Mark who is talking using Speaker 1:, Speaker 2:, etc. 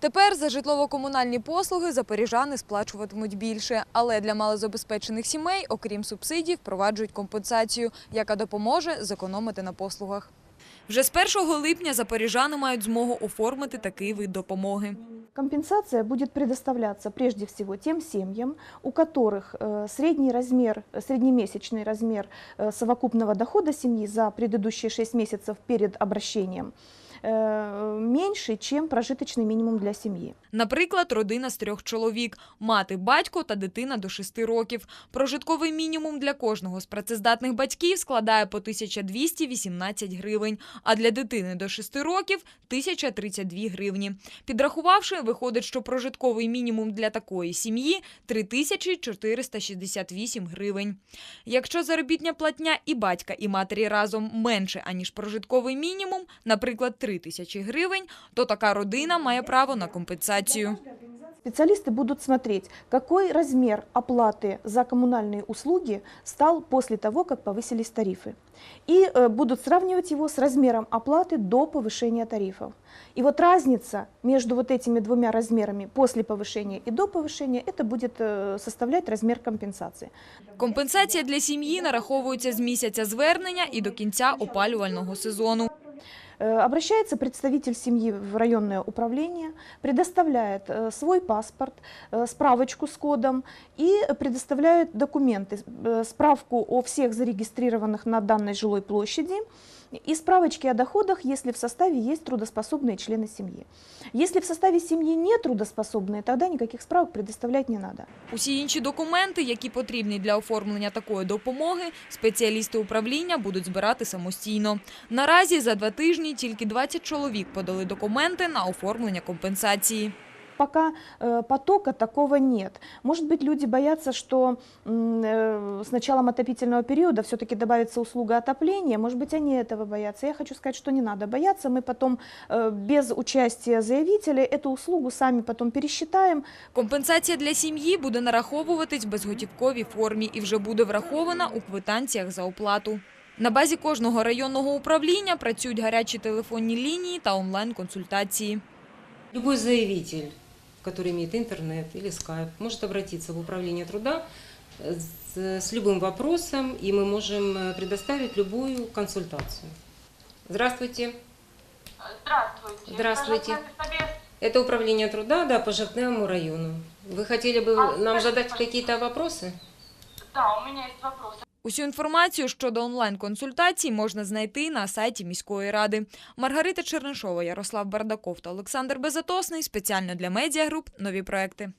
Speaker 1: Тепер за житлово-комунальні послуги запоріжани сплачуватимуть більше, але для малозабезпечених сімей, окрім субсидій, впроваджують компенсацію, яка допоможе зекономити на послугах. Вже з 1 липня запоріжани мають змогу оформити такий вид допомоги.
Speaker 2: Компенсация будет предоставляться прежде всего тем семьям, у которых э, средний размер, э, среднемесячный размер э, совокупного дохода семьи за предыдущие 6 месяцев перед обращением э, меньше, чем прожиточный минимум для семьи.
Speaker 1: Наприклад, родина з трьох чоловік – мати, батько та дитина до 6 років. Прожитковий мінімум для кожного з працездатних батьків складає по 1218 гривень, а для дитини до 6 років – 1032 гривні. Підрахувавши, виходить, що прожитковий мінімум для такої сім'ї – 3468 гривень. Якщо заробітня платня і батька, і матері разом менше, аніж прожитковий мінімум, наприклад, 3 тисячі гривень, то така родина має право на компенсацію.
Speaker 2: Специалисты будут смотреть, какой размер оплаты за коммунальные услуги стал после того, как повысились тарифы. И э, будут сравнивать его с размером оплаты до повышения тарифов. И вот разница между вот этими двумя размерами после повышения и до повышения, это будет э, составлять размер компенсации.
Speaker 1: Компенсація для сім'ї нараховується з місяця звернення і до кінця опалювального сезону.
Speaker 2: Э, Обращается представитель семьи в районное управление, предоставляет э, свой паспорт, э, справочку с кодом и предоставляет документы, э, справку о всех зарегистрированных на данной жилой площади и справочки о доходах, если в составе есть трудоспособные члены семьи. Если в составе семьи не трудоспособные, тогда никаких справок предоставлять не надо.
Speaker 1: Усі інші документи, які потрібні для оформлення такої допомоги, спеціалісти управління будуть збирати самостійно. Наразі за два тижні тільки 20 чоловік подали документи на оформлення компенсації.
Speaker 2: Пока э, потока такого нет. Может быть, люди боятся, что м, э, с началом отопительного периода все-таки добавится услуга отопления. Может быть, они этого боятся. Я хочу сказать, что не надо бояться. Мы потом э, без участия заявителя эту услугу сами потом пересчитаем.
Speaker 1: Компенсація для сім'ї буде нараховуватись в безготівковій формі і вже буде врахована у квитанціях за оплату. На базі кожного районного управління працюють гарячі телефонні лінії та онлайн-консультації.
Speaker 3: Любой заявитель, который имеет интернет или скайп, может обратиться в управление труда э, с, с любым вопросом, и мы можем э, предоставить любую консультацию. Здравствуйте.
Speaker 4: Здравствуйте.
Speaker 3: Здравствуйте. Это управление труда, да, по Жертневому району. Вы хотели бы
Speaker 4: А,
Speaker 3: нам задать какие-то вопросы?
Speaker 4: Да, у меня есть вопрос.
Speaker 1: Усю інформацію щодо онлайн-консультацій можна знайти на сайті міської ради. Маргарита Чернишова, Ярослав Бардаков та Олександр Безатосний спеціально для медіагруп нові проекти.